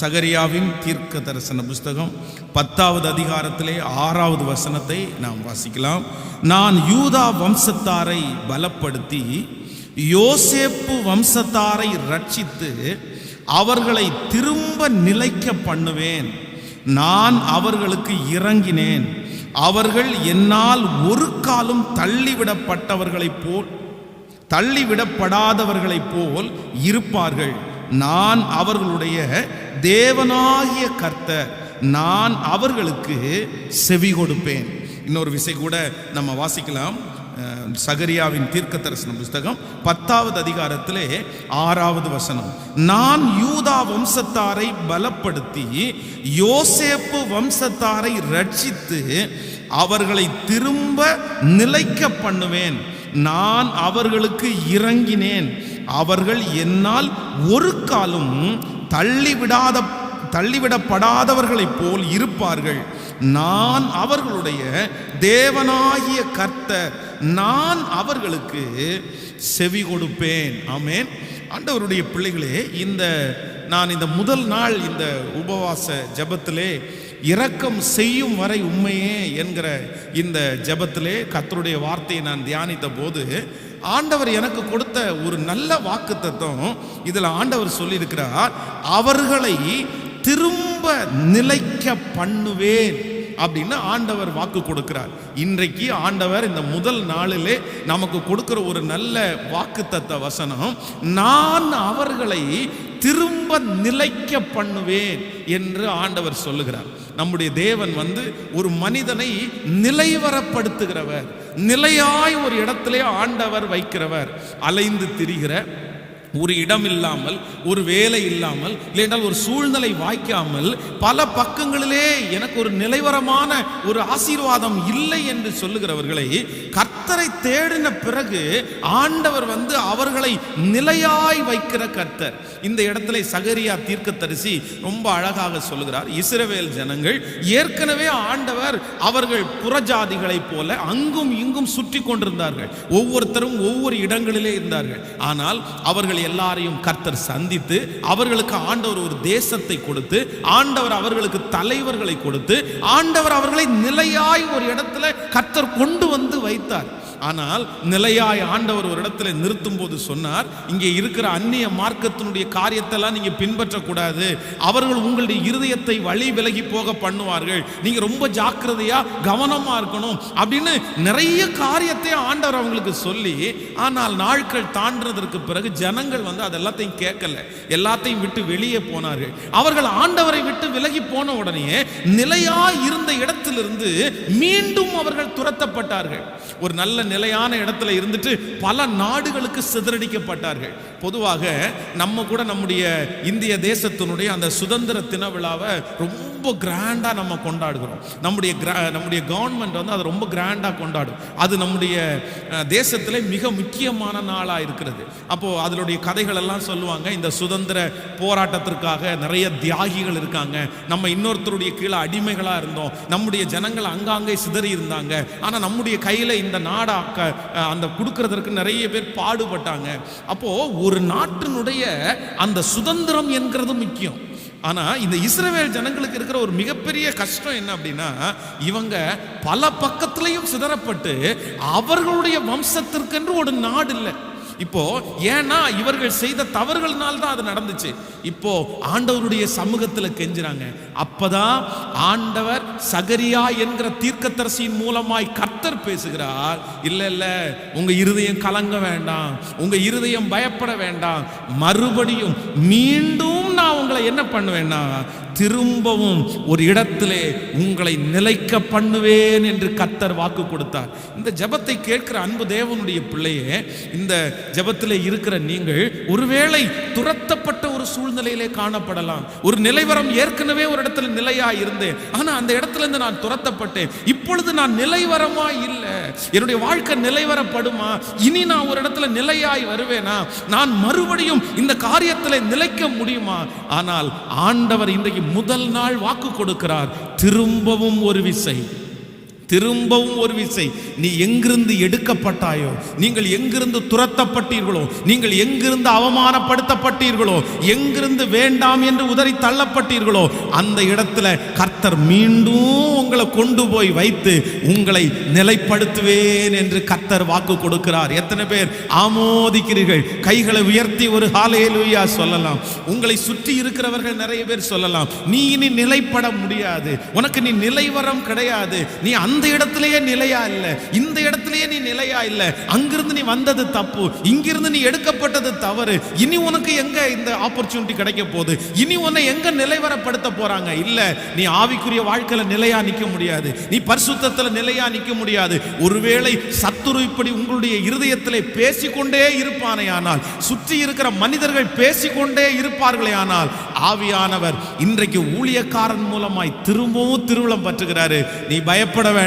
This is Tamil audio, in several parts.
சகரியாவின் தீர்க்க தரிசன புஸ்தகம் பத்தாவது அதிகாரத்திலே ஆறாவது வசனத்தை நாம் வாசிக்கலாம். நான் யூதா வம்சத்தாரை பலப்படுத்தி யோசேப்பு வம்சத்தாரை ரட்சித்து அவர்களை திரும்ப நிலைக்க பண்ணுவேன். நான் அவர்களுக்கு இறங்கினேன். அவர்கள் என்னால் ஒரு காலம் தள்ளிவிடப்பட்டவர்களைப் போல் தள்ளிவிடப்படாதவர்களைப் போல் இருப்பார்கள். நான் அவர்களுடைய தேவனாகிய கர்த்தர். நான் அவர்களுக்கு செவி கொடுப்பேன். இன்னொரு விசை கூட நம்ம வாசிக்கலாம். சகரியாவின் தீர்க்க தரிசன புஸ்தகம் பத்தாவது அதிகாரத்திலே ஆறாவது வசனம். நான் யூதா வம்சத்தாரை பலப்படுத்தி யோசேப்பு வம்சத்தாரை ரட்சித்து அவர்களை திரும்ப நிலைக்க பண்ணுவேன். நான் அவர்களுக்கு இறங்கினேன். அவர்கள் என்னால் ஒரு காலும் தள்ளிவிடாத தள்ளிவிடப்படாதவர்களைப் போல் இருப்பார்கள். நான் அவர்களுடைய தேவனாகிய கர்த்தர். நான் அவர்களுக்கு செவி கொடுப்பேன். ஆமேன். ஆண்டவருடைய பிள்ளைகளே இந்த நான் இந்த முதல் நாள் இந்த உபவாச ஜபத்திலே இரக்கம் செய்யும் வரை உண்மையே என்கிற இந்த ஜபத்திலே கத்தருடைய வார்த்தையை நான் தியானித்த போது ஆண்டவர் எனக்கு கொடுத்த ஒரு நல்ல வாக்கு தத்துவம் இதில் ஆண்டவர் சொல்லியிருக்கிறார் அவர்களை திரும்ப நிலைக்க பண்ணுவேன் அப்படின்னு ஆண்டவர் வாக்கு கொடுக்கிறார். இன்றைக்கு ஆண்டவர் இந்த முதல் நாளிலே நமக்கு கொடுக்கிற ஒரு நல்ல வாக்குத்தத்த வசனம் நான் அவர்களை திரும்ப நிலைக்க பண்ணுவேன் என்று ஆண்டவர் சொல்லுகிறார். நம்முடைய தேவன் வந்து ஒரு மனிதனை நிலைவரப்படுத்துகிறவர். நிலையாய் ஒரு இடத்திலே ஆண்டவர் வைக்கிறவர். அலைந்து திரிகிற ஒரு இடம் இல்லாமல் ஒரு வேலை இல்லாமல் இல்லைன்றால் ஒரு சூழ்நிலை வாய்க்காமல் பல பக்கங்களிலே எனக்கு ஒரு நிலைவரமான ஒரு ஆசீர்வாதம் இல்லை என்று சொல்லுகிறவர்களை கர்த்தரை தேடின பிறகு ஆண்டவர் வந்து அவர்களை நிலையாய் வைக்கிற கர்த்தர். இந்த இடத்துல சகரியா தீர்க்கதரிசி ரொம்ப அழகாக சொல்லுகிறார். இஸ்ரவேல் ஜனங்கள் ஏற்கனவே ஆண்டவர் அவர்கள் புறஜாதிகளைப் போல அங்கும் இங்கும் சுற்றி கொண்டிருந்தார்கள். ஒவ்வொருத்தரும் ஒவ்வொரு இடங்களிலே இருந்தார்கள். ஆனால் அவர்கள் எல்லாரையும் கர்த்தர் சந்தித்து அவர்களுக்கு ஆண்டவர் ஒரு தேசத்தை கொடுத்து ஆண்டவர் அவர்களுக்கு தலைவர்களை கொடுத்து ஆண்டவர் அவர்களை நிலையாய் ஒரு இடத்துல கர்த்தர் கொண்டு வந்து வைத்தார். ஆனால் நிலையாய் ஆண்டவர் ஒரு இடத்துல நிறுத்தும் போது சொன்னார் இங்கே இருக்கிற அந்நிய மார்க்கத்தினுடைய காரியத்தெல்லாம் நீங்க பின்பற்றக்கூடாது. அவர்கள் உங்களுடைய இருதயத்தை வழி விலகி போக பண்ணுவார்கள். நீங்க ரொம்ப ஜாக்கிரதையா கவனமா இருக்கணும். அப்படின்னு நிறைய காரியத்தை ஆண்டவர் அவங்களுக்கு சொல்லி ஆனால் நாட்கள் தாண்டதற்கு பிறகு ஜனங்கள் வந்து அதெல்லாத்தையும் கேட்கல. எல்லாத்தையும் விட்டு வெளியே போனார்கள். அவர்கள் ஆண்டவரை விட்டு விலகி போன உடனே நிலையா இருந்த இடத்திலிருந்து மீண்டும் அவர்கள் துரத்தப்பட்டார்கள். ஒரு நல்ல நிலையான இடத்துல இருந்துட்டு பல நாடுகளுக்கு சிதறடிக்கப்பட்டார்கள். பொதுவாக நம்ம கூட நம்முடைய இந்திய தேசத்தினுடைய அந்த சுதந்திர தின விழாவை ரொம்ப கிராண்டாக நம்ம கொண்டாடுகிறோம். நம்முடைய கிரா- நம்முடைய கவர்மெண்ட் வந்து அதை ரொம்ப கிராண்டாக கொண்டாடும். அது நம்முடைய தேசத்தில் மிக முக்கியமான நாளாக இருக்கிறது. அப்போது அதனுடைய கதைகள் எல்லாம் சொல்லுவாங்க இந்த சுதந்திர போராட்டத்திற்காக நிறைய தியாகிகள் இருக்காங்க. நம்ம இன்னொருத்தருடைய கீழே அடிமைகளாக இருந்தோம். நம்முடைய ஜனங்கள் அங்காங்கே சிதறி இருந்தாங்க. ஆனால் நம்முடைய கையில் இந்த நாடாக்க அந்த கொடுக்கறதற்கு நிறைய பேர் பாடுபட்டாங்க. அப்போது ஒரு நாட்டினுடைய அந்த சுதந்திரம் என்கிறது முக்கியம். ஆனால் இந்த இஸ்ரவேல் ஜனங்களுக்கு இருக்கிற ஒரு மிகப்பெரிய கஷ்டம் என்ன அப்படின்னா இவங்க பல பக்கத்துலையும் சிதறப்பட்டு அவர்களுடைய வம்சத்திற்கென்று ஒரு நாடு இல்லை. இப்போ ஏன்னா இவர்கள் செய்த தவறுகள்னால தான் அது நடந்துச்சு. இப்போ ஆண்டவருடைய சமூகத்துல கெஞ்சுறாங்க. அப்பதான் ஆண்டவர் சகரியா என்கிற தீர்க்கத்தரசியின் மூலமாய் கர்த்தர் பேசுகிறார். இல்ல இல்ல உங்க இருதயம் கலங்க வேண்டாம். உங்க இருதயம் பயப்பட வேண்டாம். மறுபடியும் மீண்டும் உங்களை என்ன பண்ணுவேன்னா திரும்பவும் ஒரு இடத்திலே உங்களை நிலைக்க பண்ணுவேன் என்று கத்தர் வாக்கு கொடுத்தார். இந்த ஜெபத்தை கேட்கிற அன்பு தேவனுடைய பிள்ளையே இந்த ஜெபத்திலே இருக்கிற நீங்கள் ஒருவேளை துரத்தப்பட்ட ஒரு சூழ்நிலையிலே காணப்படலாம். ஒரு நிலைவரம் ஏற்கனவே ஒரு இடத்துல நிலையா இருந்தேன் ஆனா அந்த இடத்துல இருந்து நான் துரத்தப்பட்டேன். இப்பொழுது நான் நிலைவரமா இல்லை. என்னுடைய வாழ்க்கை நிலைவரப்படுமா? இனி நான் ஒரு இடத்துல நிலையாய் வருவேனா? நான் மறுபடியும் இந்த காரியத்தில் நிலைக்க முடியுமா? ஆனால் ஆண்டவர் இன்றைக்கு முதல் நாள் வாக்கு கொடுக்கிறார். திரும்பவும் ஒரு விசை. திரும்பவும் ஒரு விசை. நீ எங்கிருந்து எடுக்கப்பட்டாயோ நீங்கள் எங்கிருந்து துரத்தப்பட்டீர்களோ நீங்கள் எங்கிருந்து அவமானப்படுத்தப்பட்டீர்களோ எங்கிருந்து வேண்டாம் என்று உதறி தள்ளப்பட்டீர்களோ அந்த இடத்துல கர்த்தர் மீண்டும் உங்களை கொண்டு போய் வைத்து உங்களை நிலைப்படுத்துவேன் என்று கர்த்தர் வாக்கு கொடுக்கிறார். எத்தனை பேர் ஆமோதிக்கிறீர்கள்? கைகளை உயர்த்தி ஒரு ஹாலேலூயா சொல்லலாம். உங்களை சுற்றி இருக்கிறவர்கள் நிறைய பேர் சொல்லலாம். நீ இனி நிலைப்பட முடியாது. உனக்கு நீ நிலைவரம் கிடையாது. நீ அந்த இடத்திலேயே நிலையா இல்லை. இந்த இடத்திலேயே நீ நிலையா இல்லை. அங்கிருந்து நீ வந்தது தப்பு. இங்கிருந்து நீ எடுக்கப்பட்டது தவறு. இனி உனக்கு எங்க இந்த ஆப்பர்ச்சுனிட்டி கிடைக்க போகுது? இனி உன்னை எங்க நிலைவரப்படுத்த போறாங்க? இல்ல நீ ஆவிக்குரிய வாழ்க்கையில நிலையா நிக்க முடியாது. நீ பரிசுத்தத்துல நிலையா நிக்க முடியாது. ஒருவேளை சத்துரு இப்படி உங்களுடைய இருதயத்திலே பேசிக்கொண்டே இருப்பானே ஆனால் சுற்றி இருக்கிற மனிதர்கள் பேசிக்கொண்டே இருப்பார்களே ஆனால் ஆவியானவர் இன்றைக்கு ஊழியக்காரன் மூலமாய் திரும்பவும் திருவிழம் பற்றுகிறாரு. நீ பயப்பட வேண்டாம்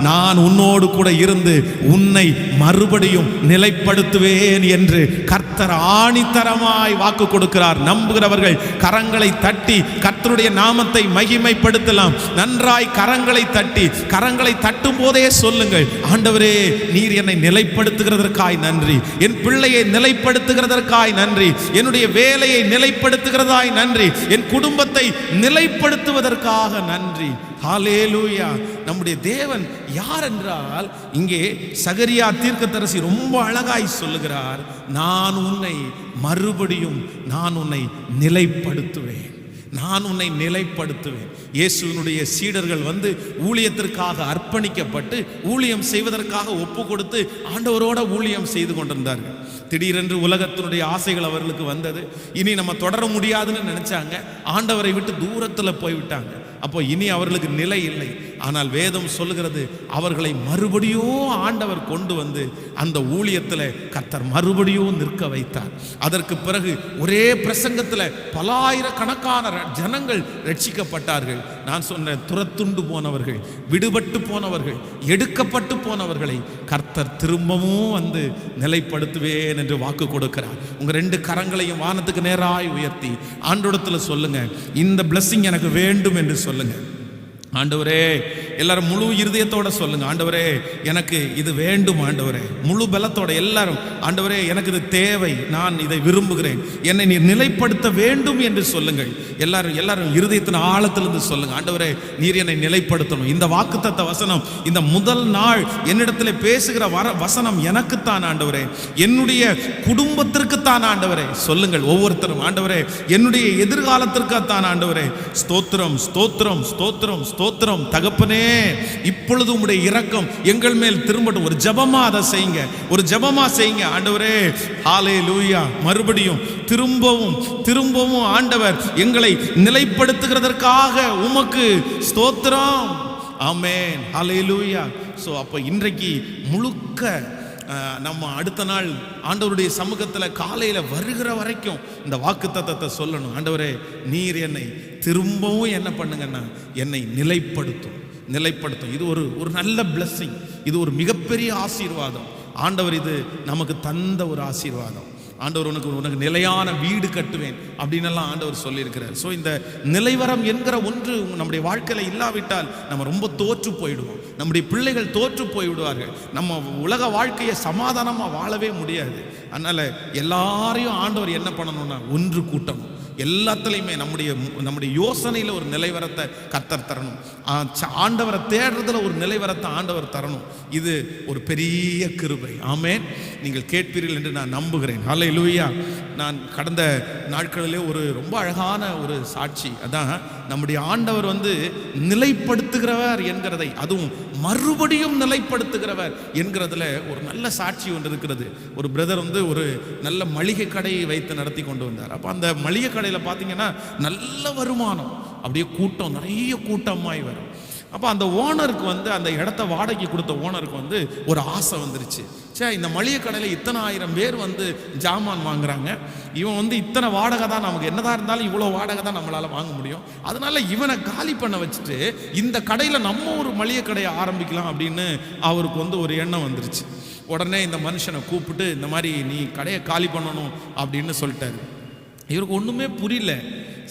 நான் உன்னோடு கூட இருந்து உன்னை மறுபடியும் நிலைப்படுத்துவேன் என்று கர்த்தர் ஆணித்தரமாய் வாக்கு கொடுக்கிறார். நம்புகிறவர்கள் கரங்களை தட்டி கர்த்தருடைய நாமத்தை மகிமைப்படுத்தலாம். நன்றாய் கரங்களை தட்டி கரங்களை தட்டும் போதே சொல்லுங்கள் ஆண்டவரே நீர் என்னை நிலைப்படுத்துகிறதற்காய் நன்றி. என் பிள்ளையை நிலைப்படுத்துகிறதற்காய் நன்றி. என்னுடைய வேலையை நிலைப்படுத்துகிறதாய் நன்றி. என் குடும்பத்தை நிலைப்படுத்துவதற்காக நன்றி. ஹாலேலூயா நம்முடைய தேவன் யார் என்றால் இங்கே சகரியா தீர்க்கத்தரசி ரொம்ப அழகாய் சொல்லுகிறார் நான் உன்னை மறுபடியும் நான் உன்னை நிலைப்படுத்துவேன் நான் உன்னை நிலைப்படுத்துவேன். இயேசுவினுடைய சீடர்கள் வந்து ஊழியத்திற்காக அர்ப்பணிக்கப்பட்டு ஊழியம் செய்வதற்காக ஒப்பு கொடுத்து ஆண்டவரோட ஊழியம் செய்து கொண்டிருந்தார்கள். திடீரென்று உலகத்தினுடைய ஆசைகள் அவர்களுக்கு வந்தது. இனி நம்ம தொடர முடியாதுன்னு நினைச்சாங்க. ஆண்டவரை விட்டு தூரத்தில் போய்விட்டாங்க. அப்போ இனி அவர்களுக்கு நிலை இல்லை. ஆனால் வேதம் சொல்லுகிறது அவர்களை மறுபடியும் ஆண்டவர் கொண்டு வந்து அந்த ஊழியத்தில் கர்த்தர் மறுபடியும் நிற்க வைத்தார். அதற்கு பிறகு ஒரே பிரசங்கத்தில் பலாயிரக்கணக்கான ஆயிரக்கணக்கான ஜனங்கள் ரட்சிக்கப்பட்டார்கள். நான் சொன்னேன் துரத்துண்டு போனவர்கள் விடுபட்டு போனவர்கள் எடுக்கப்பட்டு போனவர்களை கர்த்தர் திரும்பவும் வந்து நிலைப்படுத்துவேன் என்று வாக்கு கொடுக்கிறார். உங்கள் ரெண்டு கரங்களையும் வானத்துக்கு நேராய் உயர்த்தி ஆண்டோடத்தில் சொல்லுங்க இந்த பிளஸ்ஸிங் எனக்கு வேண்டும் என்று சொல்லுங்கள் ஆண்டவரே எல்லாரும் முழு இருதயத்தோட சொல்லுங்க. ஆண்டவரே எனக்கு இது வேண்டும் ஆண்டவரே. முழு பலத்தோட எல்லாரும் ஆண்டவரே எனக்கு இது தேவை நான் இதை விரும்புகிறேன். என்னை நீர் நிலைப்படுத்த வேண்டும் என்று சொல்லுங்கள். எல்லாரும் எல்லாரும் இருதயத்தின் ஆழத்திலிருந்து சொல்லுங்க. ஆண்டவரே நீர் என்னை நிலைப்படுத்தணும். இந்த வாக்குத்தத்த வசனம் இந்த முதல் நாள் என்னிடத்தில் பேசுகிற வர வசனம் எனக்குத்தான் ஆண்டவரே. என்னுடைய குடும்பத்திற்குத்தான் ஆண்டவரே. சொல்லுங்கள் ஒவ்வொருத்தரும். ஆண்டவரே என்னுடைய எதிர்காலத்திற்குத்தான் ஆண்டவரே. ஸ்தோத்திரம் ஸ்தோத்திரம் ஸ்தோத்திரம் ஸ்தோத்திரம் தகப்பனே இப்பொழுது உங்களுடைய இரக்கம் எங்கள் மேல் திரும்பட்டும். ஒரு ஜபமா அதை செய்யுங்க. ஒரு ஜெபமா செய்யுங்க ஆண்டவரே. ஹாலே லூயா மறுபடியும் திரும்பவும் திரும்பவும் ஆண்டவர் எங்களை நிலைப்படுத்துகிறதற்காக உமக்கு ஸ்தோத்திரம். ஆமேன் ஹாலே லூயா ஸோ அப்போ இன்றைக்கு முழுக்க நம்ம அடுத்த நாள் ஆண்டவருடைய சமூகத்தில் காலையில் வருகிற வரைக்கும் இந்த வாக்கு தத்தத்தை சொல்லணும். ஆண்டவரே நீர் என்னை திரும்பவும் என்ன பண்ணுங்கன்னா என்னை நிலைப்படுத்தும். நிலைப்படுத்தும். இது ஒரு ஒரு நல்ல பிளஸ்ஸிங் இது ஒரு மிகப்பெரிய ஆசீர்வாதம். ஆண்டவர் இது நமக்கு தந்த ஒரு ஆசீர்வாதம். ஆண்டவர் உனக்கு உனக்கு நிலையான வீடு கட்டுவேன் அப்படின்னெல்லாம் ஆண்டவர் சொல்லியிருக்கிறார். ஸோ இந்த நிலைவரம் என்கிற ஒன்று நம்முடைய வாழ்க்கையில் இல்லாவிட்டால் நம்ம ரொம்ப தோற்று போயிடுவோம். நம்முடைய பிள்ளைகள் தோற்று போய்விடுவார்கள். நம்ம உலக வாழ்க்கையை சமாதானமாக வாழவே முடியாது. அதனால் எல்லாரையும் ஆண்டவர் என்ன பண்ணணும்னா ஒன்று கூட்டணும். எல்லாத்துலேயுமே நம்முடைய நம்முடைய யோசனையில் ஒரு நிலைவரத்தை கத்தர் தரணும். ஆ, ஆண்டவரை தேடுறதுல ஒரு நிலைவரத்தை ஆண்டவர் தரணும். இது ஒரு பெரிய கிருபை. ஆமே நீங்கள் கேட்பீர்கள் என்று நான் நம்புகிறேன். ஹலை லூயா நான் கடந்த நாட்களிலே ஒரு ரொம்ப அழகான ஒரு சாட்சி. அதான் நம்முடைய ஆண்டவர் வந்து நிலைப்படுத்துகிறவர் என்கிறதை அதுவும் மறுபடியும் நிலைப்படுத்துகிறவர் என்கிறதுல ஒரு நல்ல சாட்சி ஒன்று இருக்கிறது. ஒரு பிரதர் வந்து ஒரு நல்ல மளிகை கடையை வைத்து நடத்தி கொண்டு வந்தார். அப்போ அந்த மளிகை கடையில் பார்த்தீங்கன்னா நல்ல வருமானம் அப்படியே கூட்டம் நிறைய கூட்டமாய் வரும். அப்போ அந்த ஓனருக்கு வந்து அந்த இடத்த வாடகைக்கு கொடுத்த ஓனருக்கு வந்து ஒரு ஆசை வந்துருச்சு. சே இந்த மளிகை கடையில் இத்தனை ஆயிரம் பேர் வந்து ஜாமான் வாங்குறாங்க. இவன் வந்து இத்தனை வாடகை தான் நமக்கு என்னதான் இருந்தாலும் இவ்வளோ வாடகை தான் நம்மளால் வாங்க முடியும். அதனால இவனை காலி பண்ண வச்சுட்டு இந்த கடையில் நம்ம ஒரு மளிகை கடையை ஆரம்பிக்கலாம் அப்படின்னு அவருக்கு வந்து ஒரு எண்ணம் வந்துருச்சு. உடனே இந்த மனுஷனை கூப்பிட்டு இந்த மாதிரி நீ கடையை காலி பண்ணணும் அப்படின்னு சொல்லிட்டாரு. இவருக்கு ஒன்றுமே புரியல.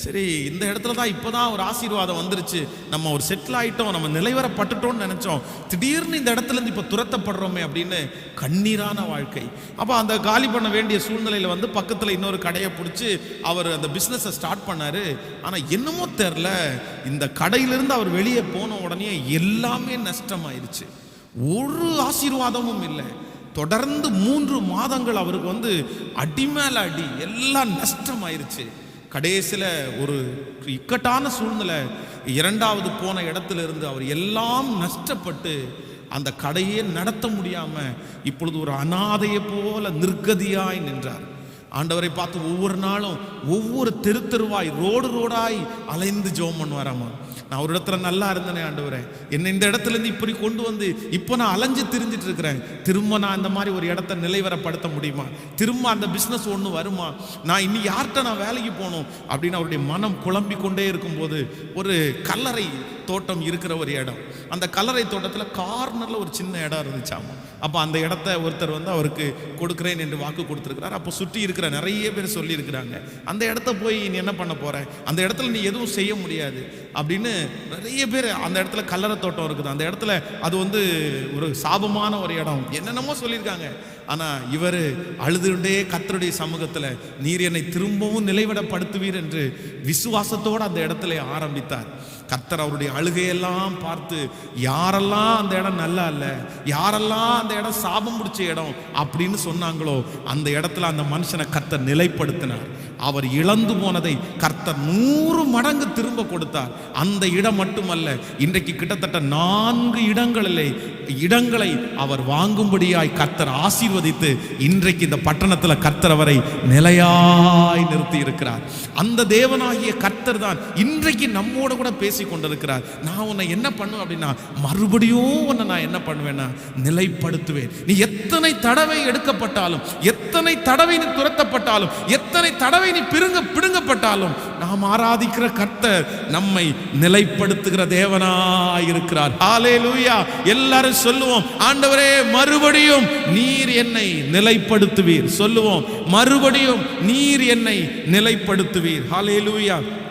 சரி இந்த இடத்துல தான் இப்போ தான் ஒரு ஆசீர்வாதம் வந்துருச்சு. நம்ம ஒரு செட்டில் ஆயிட்டோம் நம்ம நிலைவரப்பட்டுட்டோம்னு நினச்சோம். திடீர்னு இந்த இடத்துலேருந்து இப்போ துரத்தப்படுறோமே அப்படின்னு கண்ணீரான வாழ்க்கை. அப்போ அந்த காலி பண்ண வேண்டிய சூழ்நிலையில் வந்து பக்கத்தில் இன்னொரு கடையை பிடிச்சி அவர் அந்த பிஸ்னஸை ஸ்டார்ட் பண்ணாரு. ஆனால் என்னமோ தெரில இந்த கடையிலிருந்து அவர் வெளியே போன உடனே எல்லாமே நஷ்டமாயிருச்சு. ஒரு ஆசீர்வாதமும் இல்லை. தொடர்ந்து மூன்று மாதங்கள் அவருக்கு வந்து அடி மேல அடி எல்லாம் நஷ்டமாயிருச்சு. கடைசியில் ஒரு இக்கட்டான சூழ்நிலை இரண்டாவது போன இடத்துல இருந்து அவர் எல்லாம் நஷ்டப்பட்டு அந்த கடையே நடத்த முடியாமல் இப்பொழுது ஒரு அனாதையை போல நிர்கதியாய் நின்றார். ஆண்டவரை பார்த்து ஒவ்வொரு நாளும் ஒவ்வொரு தெரு தெருவாய் ரோடு ரோடாய் அலைந்து ஜோம் பண்ணுவாராமா? நான் ஒரு இடத்துல நல்லா இருந்தேனே ஆண்டவரே. என்னை இந்த இடத்துல இருந்து இப்படி கொண்டு வந்து இப்போ நான் அலைஞ்சு திரிஞ்சிட்டு இருக்கிறேன் திரும்ப நான் இந்த மாதிரி ஒரு இடத்த நிலைவரப்படுத்த முடியுமா? திரும்ப அந்த பிஸ்னஸ் ஒன்று வருமா? நான் இனி யார்கிட்ட நான் வேலைக்கு போகணும்? அப்படின்னு அவருடைய மனம் குழம்பி கொண்டே இருக்கும்போது ஒரு கல்லறை தோட்டம் இருக்கிற ஒரு இடம். அந்த கல்லறை தோட்டத்தில் கார்னரில் ஒரு சின்ன இடம் இருந்துச்சாமா? அப்போ அந்த இடத்த ஒருத்தர் வந்து அவருக்கு கொடுக்குறேன் என்று வாக்கு கொடுத்துருக்கிறார். அப்போ சுற்றி இருக்கிற நிறைய பேர் சொல்லியிருக்கிறாங்க. அந்த இடத்த போய் நீ என்ன பண்ண போகிற அந்த இடத்துல நீ எதுவும் செய்ய முடியாது. அப்படின்னு நிறைய பேர் அந்த இடத்துல கல்லறை தோட்டம் இருக்குது. அந்த இடத்துல அது வந்து ஒரு சாபமான ஒரு இடம். என்னென்னமோ சொல்லியிருக்காங்க. ஆனால் இவர் அழுதுண்டே கத்தருடைய சமூகத்தில் நீர் என்னை திரும்பவும் நிலைவிடப்படுத்துவீர் என்று விசுவாசத்தோடு அந்த இடத்துல ஆரம்பித்தார். கர்த்தர் அவருடைய அழுகையெல்லாம் பார்த்து யாரெல்லாம் அந்த இடம் நல்லா இல்லை யாரெல்லாம் அந்த இடம் சாபம் பிடிச்ச இடம் அப்படின்னு சொன்னாங்களோ அந்த இடத்துல அந்த மனுஷனை கத்தர் நிலைப்படுத்தினார். அவர் இழந்து போனதை கர்த்தர் நூறு மடங்கு திரும்ப கொடுத்தார். அந்த இடம் மட்டுமல்ல இன்றைக்கு கிட்டத்தட்ட நான்கு இடங்களிலே இடங்களை அவர் வாங்கும்படியாய் கர்த்தர் ஆசீர்வதித்து இன்றைக்கு இந்த பட்டணத்தில் கர்த்தர் அவரை நிலையாய் நிறுத்தி இருக்கிறார் அந்த தேவனாகிய கர்த்தர் தான் இன்றைக்கு நம்மோட கூட பேசி கொண்டிருக்கிறார். நான் உன்னை என்ன பண்ணுவேன் அப்படின்னா மறுபடியும் உன்னை நான் என்ன பண்ணுவேன்னா நிலைப்படுத்துவேன். நீ எத்தனை தடவை எடுக்கப்பட்டாலும் எத்தனை தடவை நீ துரத்தப்பட்டாலும் எத்தனை தடவை நீ பிடுங்க பிடுங்கப்பட்டாலும் நாம் ஆராதிக்கிற கர்த்தர் நம்மை நிலைப்படுத்துகிற தேவனாய் இருக்கிறார் லூயா எல்லாரும் சொல்லுவோம் ஆண்டவரே மறுபடியும் நீர் என்னை நிலைப்படுத்துவீர். சொல்லுவோம் மறுபடியும் நீர் என்னை நிலைப்படுத்துவீர். ஹalleluya.